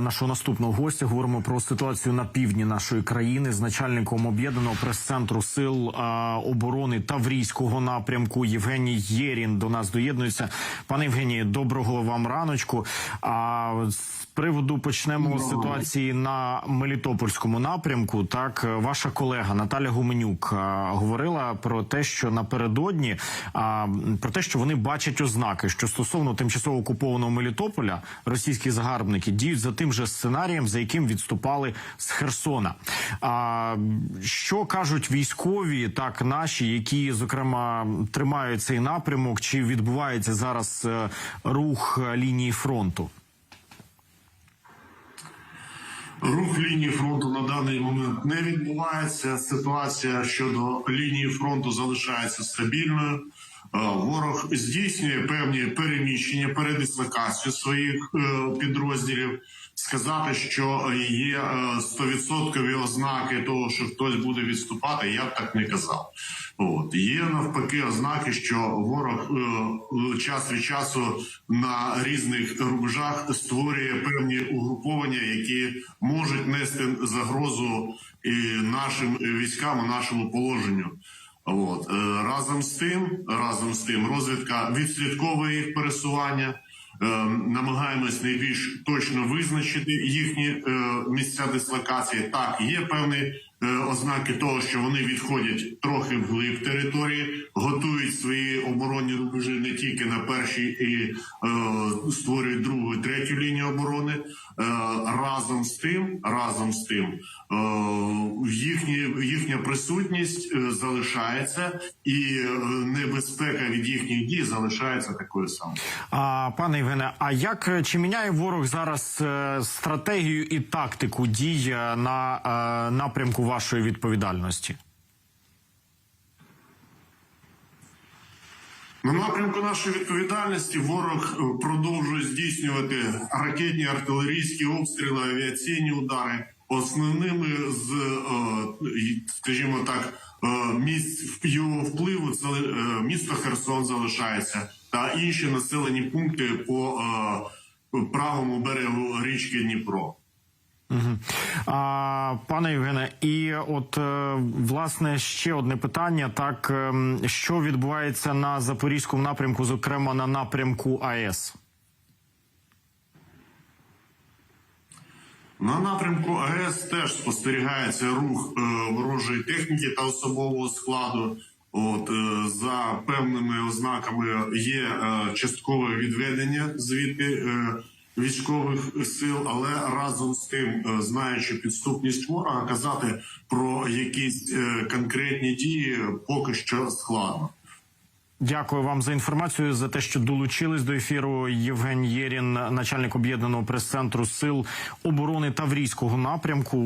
нашого наступного гостя. Говоримо про ситуацію на півдні нашої країни з начальником об'єднаного прес-центру сил оборони Таврійського напрямку Євгеній Єрін до нас доєднується. Пане Євгенії, доброго вам раночку. А з приводу почнемо з ситуації на Мелітопольському напрямку. Так, ваша колега Наталя Гуменюк говорила про те, що напередодні про те, що вони бачать ознаки, що стосовно тимчасово окупованого Мелітополя російські загарбники діють за тим же сценарієм, за яким відступали з Херсона. А що кажуть військові, так наші, які зокрема тримають цей напрямок, чи відбувається зараз е, рух лінії фронту? Рух лінії фронту на даний момент не відбувається. Ситуація щодо лінії фронту залишається стабільною. Е, Ворог здійснює певні переміщення, передислокацію своїх е, підрозділів. Сказати, що є е, стовідсоткові ознаки того, що хтось буде відступати, я б так не казав. От є навпаки ознаки, що ворог е, час від часу на різних рубежах створює певні угруповання, які можуть нести загрозу і нашим військам, і нашому положенню. От е, разом з тим, разом з тим, розвідка відслідковує їх пересування. Е, намагаємось найбільш точно визначити їхні е, місця дислокації. Так, є певні е, ознаки того, що вони відходять трохи вглиб території, готують свої оборонні рубежі не тільки на першій і е, створюють другу, і третю лінію оборони. Е, разом з тим, разом з тим, е, їхні, їхня присутність е, залишається, і е, небезпека від їхніх дій залишається такою самою. А пане Євгене, а як е, чи міняє ворог зараз е, стратегію і тактику дій е, на е, напрямку вашої відповідальності? На напрямку нашої відповідальності ворог е, продовжує здійснювати ракетні артилерійські обстріли, авіаційні удари. Основними з, е, скажімо так, е, місць його впливу це місто Херсон залишається та інші населені пункти по правому берегу річки Дніпро. А, пане Євгене, і от е, власне ще одне питання: так ем, що відбувається на запорізькому напрямку, зокрема на напрямку АЕС? На напрямку АЕС теж спостерігається рух е, ворожої техніки та особового складу. От е, за певними ознаками є часткове відведення звідти військових сил, але разом з тим, е, знаючи підступність ворога, казати про якісь е, конкретні дії поки що складно. Дякую вам за інформацію за те, що долучились до ефіру. Євген Єрін, начальник об'єднаного прес-центру сил оборони Таврійського напрямку.